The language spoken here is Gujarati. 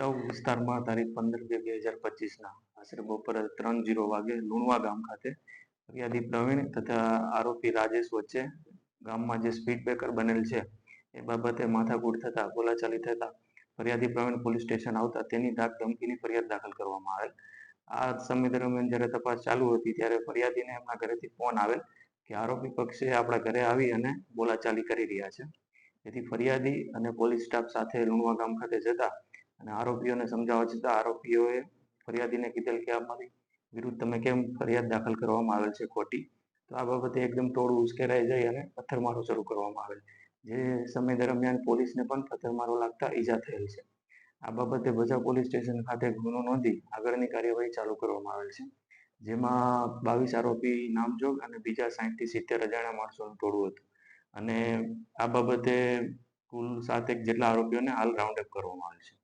ભચાઉ વિસ્તારમાં તારીખ પંદર બે બે હજાર પચીસના આશરે બપોરે ત્રણ જીરો વાગે લુણવા ગામ ખાતે ફરિયાદી પ્રવીણ તથા આરોપી રાજેશ વચ્ચે ગામમાં જે સ્પીડ બ્રેકર બનેલ છે, એ બાબતે માથાકૂટ થતા, બોલાચાલી થતા ફરિયાદી પ્રવીણ પોલીસ સ્ટેશન આવતા તેની ધાક ધમકીની ફરિયાદ દાખલ કરવામાં આવેલ. આ સમય દરમિયાન જ્યારે તપાસ ચાલુ હતી ત્યારે ફરિયાદીને એમના ઘરેથી ફોન આવેલ કે આરોપી પક્ષે આપણા ઘરે આવી અને બોલાચાલી કરી રહ્યા છે. તેથી ફરિયાદી અને પોલીસ સ્ટાફ સાથે લુણવા ગામ ખાતે જતા અને આરોપીઓને સમજાવવા છતાં આરોપીઓએ ફરિયાદીને કીધેલ કે અમારી વિરુદ્ધ તમે કેમ ફરિયાદ દાખલ કરવામાં આવેલ છે ખોટી? તો આ બાબતે એકદમ ટોળું ઉશ્કેરાઈ જઈ અને પથ્થરમારો શરૂ કરવામાં આવેલ જે સમય દરમિયાન પોલીસને પણ પથ્થરમારો લાગતા ઈજા થયેલ છે. આ બાબતે ભજા પોલીસ સ્ટેશન ખાતે ગુનો નોંધી આગળની કાર્યવાહી ચાલુ કરવામાં આવેલ છે. જેમાં બાવીસ આરોપી નામજોગ અને બીજા સાહીઠથી સિત્તેર અજાણ્યા માણસોનું ટોળું હતું. અને આ બાબતે કુલ સાતેક જેટલા આરોપીઓને હાલ રાઉન્ડ અપ કરવામાં આવેલ છે.